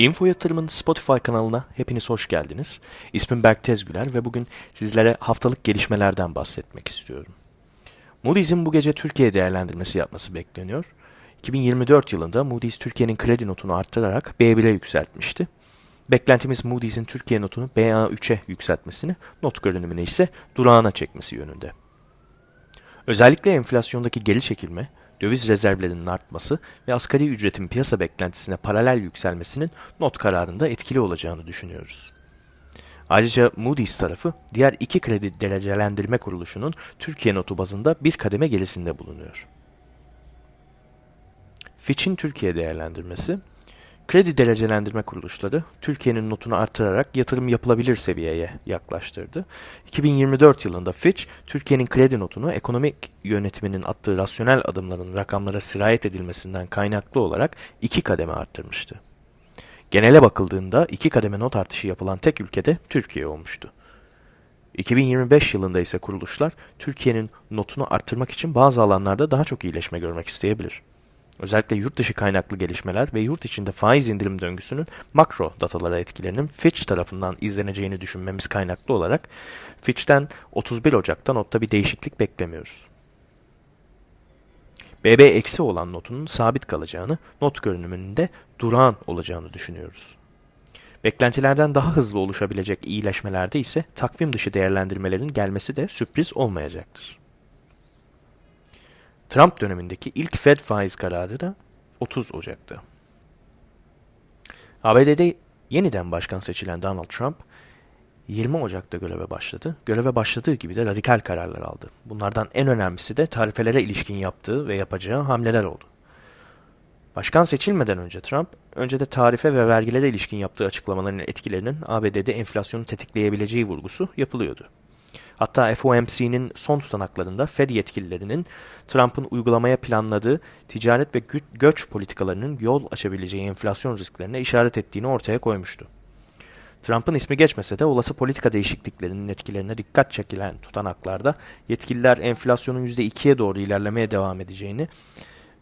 Info Yatırım'ın Spotify kanalına hepiniz hoş geldiniz. İsmim Berk Tezgüler ve bugün sizlere haftalık gelişmelerden bahsetmek istiyorum. Moody's'in bu gece Türkiye değerlendirmesi yapması bekleniyor. 2024 yılında Moody's Türkiye'nin kredi notunu arttırarak B1'e yükseltmişti. Beklentimiz Moody's'in Türkiye notunu BA3'e yükseltmesini, not görünümünü ise durağına çekmesi yönünde. Özellikle enflasyondaki geri çekilme, döviz rezervlerinin artması ve asgari ücretin piyasa beklentisine paralel yükselmesinin not kararında etkili olacağını düşünüyoruz. Ayrıca Moody's tarafı diğer iki kredi derecelendirme kuruluşunun Türkiye notu bazında bir kademe gerisinde bulunuyor. Fitch'in Türkiye değerlendirmesi, kredi derecelendirme kuruluşları Türkiye'nin notunu artırarak yatırım yapılabilir seviyeye yaklaştırdı. 2024 yılında Fitch, Türkiye'nin kredi notunu ekonomik yönetiminin attığı rasyonel adımların rakamlara sirayet edilmesinden kaynaklı olarak iki kademe arttırmıştı. Genele bakıldığında iki kademe not artışı yapılan tek ülkede Türkiye olmuştu. 2025 yılında ise kuruluşlar Türkiye'nin notunu arttırmak için bazı alanlarda daha çok iyileşme görmek isteyebilir. Özellikle yurt dışı kaynaklı gelişmeler ve yurt içinde faiz indirim döngüsünün makro datalara etkilerinin Fitch tarafından izleneceğini düşünmemiz kaynaklı olarak Fitch'ten 31 Ocak'ta notta bir değişiklik beklemiyoruz. BB eksi olan notunun sabit kalacağını, not görünümünün de durağan olacağını düşünüyoruz. Beklentilerden daha hızlı oluşabilecek iyileşmelerde ise takvim dışı değerlendirmelerin gelmesi de sürpriz olmayacaktır. Trump dönemindeki ilk Fed faiz kararı da 30 Ocak'ta. ABD'de yeniden başkan seçilen Donald Trump 20 Ocak'ta göreve başladı. Göreve başladığı gibi de radikal kararlar aldı. Bunlardan en önemlisi de tarifelere ilişkin yaptığı ve yapacağı hamleler oldu. Başkan seçilmeden önce Trump, önce de tarife ve vergilere ilişkin yaptığı açıklamaların etkilerinin ABD'de enflasyonu tetikleyebileceği vurgusu yapılıyordu. Hatta FOMC'nin son tutanaklarında Fed yetkililerinin Trump'ın uygulamaya planladığı ticaret ve gö- göç politikalarının yol açabileceği enflasyon risklerine işaret ettiğini ortaya koymuştu. Trump'ın ismi geçmese de olası politika değişikliklerinin etkilerine dikkat çekilen tutanaklarda yetkililer enflasyonun %2'ye doğru ilerlemeye devam edeceğini,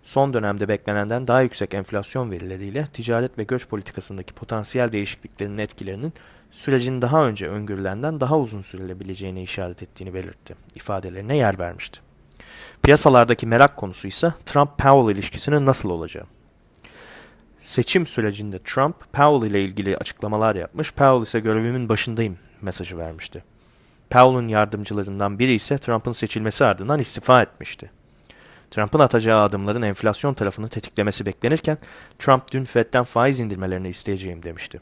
son dönemde beklenenden daha yüksek enflasyon verileriyle ticaret ve göç politikasındaki potansiyel değişikliklerin etkilerinin sürecin daha önce öngörülenden daha uzun sürülebileceğine işaret ettiğini belirtti. ifadelerine yer vermişti. Piyasalardaki merak konusu ise Trump-Powell ilişkisinin nasıl olacağı. Seçim sürecinde Trump, Powell ile ilgili açıklamalar yapmış, Powell ise görevimin başındayım mesajı vermişti. Powell'ın yardımcılarından biri ise Trump'ın seçilmesi ardından istifa etmişti. Trump'ın atacağı adımların enflasyon tarafını tetiklemesi beklenirken, Trump dün Fed'den faiz indirmelerini isteyeceğim demişti.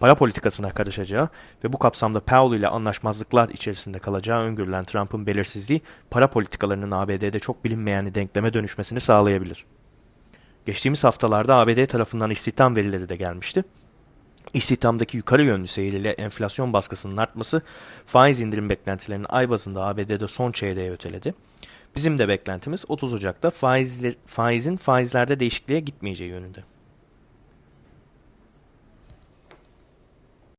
Para politikasına karışacağı ve bu kapsamda Powell ile anlaşmazlıklar içerisinde kalacağı öngörülen Trump'ın belirsizliği para politikalarının ABD'de çok bilinmeyen denkleme dönüşmesini sağlayabilir. Geçtiğimiz haftalarda ABD tarafından istihdam verileri de gelmişti. İstihdamdaki yukarı yönlü seyriyle enflasyon baskısının artması faiz indirim beklentilerinin ay bazında ABD'de son çeyreğe öteledi. Bizim de beklentimiz 30 Ocak'ta faizle, faizin faizlerde değişikliğe gitmeyeceği yönünde.